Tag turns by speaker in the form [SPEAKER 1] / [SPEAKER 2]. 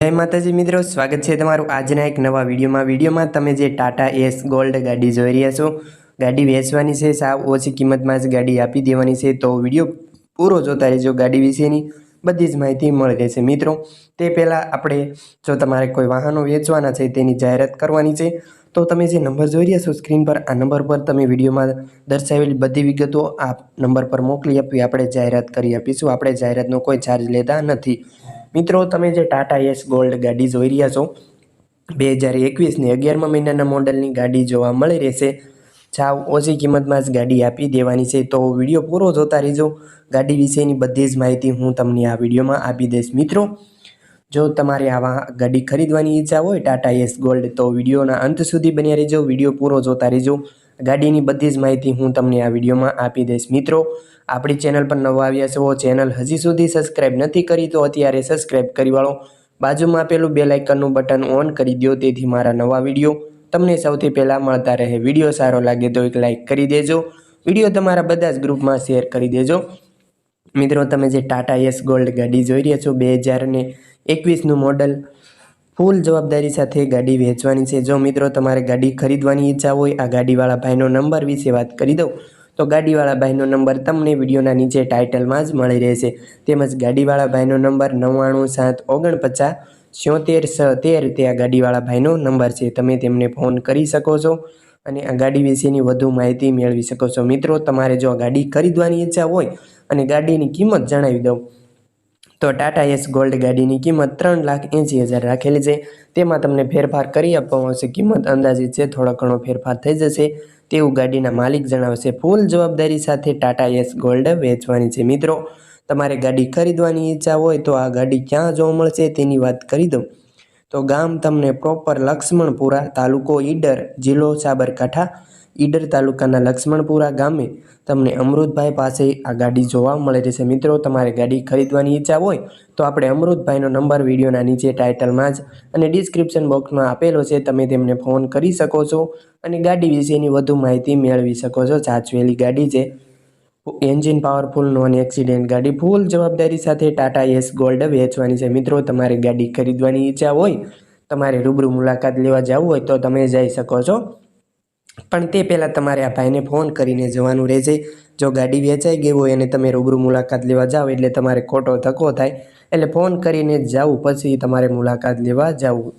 [SPEAKER 1] જય માતાજી મિત્રો, સ્વાગત છે તમારું આજના એક નવા વિડીયોમાં. વિડીયોમાં તમે જે ટાટા એસ ગોલ્ડ ગાડી જોઈ રહ્યા છો, ગાડી વેચવાની છે, સાવ ઓછી કિંમતમાં જ ગાડી આપી દેવાની છે, તો વીડિયો પૂરો જોતા રહેજો ગાડી વિશેની, બધી જ માહિતી મળી રહેશે. મિત્રો, તે પહેલાં આપણે, જો તમારે કોઈ વાહનો વેચવાના છે, તેની જાહેરાત કરવાની છે, તો તમે જે નંબર જોઈ રહ્યા છો, સ્ક્રીન પર, આ નંબર પર તમે વિડીયોમાં દર્શાવેલી બધી વિગતો આ નંબર પર મોકલી આપી આપણે જાહેરાત કરી આપીશું. આપણે જાહેરાતનો કોઈ ચાર્જ લેતા નથી. મિત્રો, તમે જે ટાટા એસ ગોલ્ડ ગાડી જોઈ રહ્યા છો, બે હજાર એકવીસની અગિયારમા મહિનાના મોડલની ગાડી જોવા મળી રહેશે. સાવ ઓછી કિંમતમાં જ ગાડી આપી દેવાની છે. તો વીડિયો પૂરો જોતા રહેજો. ગાડી વિશેની બધી જ માહિતી હું તમને આ વિડીયોમાં આપી દઈશ. મિત્રો, જો તમારે આવા ગાડી ખરીદવાની ઈચ્છા હોય ટાટા એસ ગોલ્ડ તો વિડીયોના અંત સુધી બન્યા રહેજો. વીડિયો પૂરો જોતા રહેજો. ગાડીની બધી જ માહિતી હું તમને આ વિડીયોમાં આપી દઈશ. મિત્રો, આપણી ચેનલ પર નવા આવ્યા છો, ચેનલ હજી સુધી સબસ્ક્રાઈબ નથી કરી તો અત્યારે સબસ્ક્રાઈબ કરી વાળો. બાજુમાં આપેલું બે લાઇકનનું બટન ઓન કરી દો તેથી મારા નવા વીડિયો તમને સૌથી પહેલાં મળતા રહે. વીડિયો સારો લાગે તો એક લાઇક કરી દેજો. વીડિયો તમારા બધા જ ગ્રુપમાં શેર કરી દેજો. મિત્રો, તમે જે ટાટા એસ ગોલ્ડ ગાડી જોઈ રહ્યા છો, બે હજાર ને એકવીસનું મોડલ ફૂલ જવાબદારી સાથે ગાડી વેચવાની છે. જો મિત્રો તમારે ગાડી ખરીદવાની ઈચ્છા હોય, આ ગાડીવાળા ભાઈનો નંબર વિશે વાત કરી દઉં, તો ગાડીવાળા ભાઈનો નંબર તમને વિડીયોના નીચે ટાઇટલમાં જ મળી રહેશે. તેમજ ગાડીવાળા ભાઈનો નંબર નવ્વાણું સાત ઓગણપચાસ છોતેર છ તેર તે આ ગાડીવાળા ભાઈનો નંબર છે. તમે તેમને ફોન કરી શકો છો અને આ ગાડી વિશેની વધુ માહિતી મેળવી શકો છો. મિત્રો, તમારે જો ગાડી ખરીદવાની ઈચ્છા હોય અને ગાડીની કિંમત જણાવી દઉં તો ટાટા એસ ગોલ્ડ ગાડીની કિંમત ત્રણ લાખ એંસી હજાર રાખેલી છે. તેમાં તમને ફેરફાર કરી આપવામાં આવશે. કિંમત અંદાજિત છે, થોડો ઘણો ફેરફાર થઈ જશે. તેવું ગાડીના માલિક જણાવશે. ફૂલ જવાબદારી સાથે ટાટા એસ ગોલ્ડ વેચવાની છે. મિત્રો, તમારે ગાડી ખરીદવાની ઈચ્છા હોય તો આ ગાડી ક્યાં જોવા મળશે તેની વાત કરી દઉં. તો ગામ તમને પ્રોપર લક્ષ્મણપુરા તાલુકો ઈડર જિલ્લો સાબરકાંઠા ઈડર તાલુકાના લક્ષ્મણપુરા ગામે તમને અમૃતભાઈ પાસે આ ગાડી જોવા મળે છે મિત્રો, તમારે ગાડી ખરીદવાની ઈચ્છા હોય તો આપણે અમૃતભાઈનો નંબર વિડીયોના નીચે ટાઇટલમાં જ અને ડિસ્ક્રિપ્શન બોક્સમાં આપેલો છે, તમે તેમને ફોન કરી શકો છો અને ગાડી વિશેની વધુ માહિતી મેળવી શકો છો. સાચવેલી ગાડી છે. એન્જિન પાવરફુલ, નોન એક્સિડેન્ટ ગાડી, ફૂલ જવાબદારી સાથે ટાટા એસ ગોલ્ડ વેચવાની છે. મિત્રો, તમારે ગાડી ખરીદવાની ઈચ્છા હોય, તમારે રૂબરૂ મુલાકાત લેવા જવું હોય તો તમે જઈ શકો છો. પણ તે પહેલાં તમારે આ ભાઈને ફોન કરીને જવાનું રહેશે. જો ગાડી વેચાઈ ગઈ હોય અને તમે રૂબરૂ મુલાકાત લેવા જાઓ એટલે તમારે ખોટો ધક્કો થાય. એટલે ફોન કરીને જાવું. પછી તમારે મુલાકાત લેવા જવું.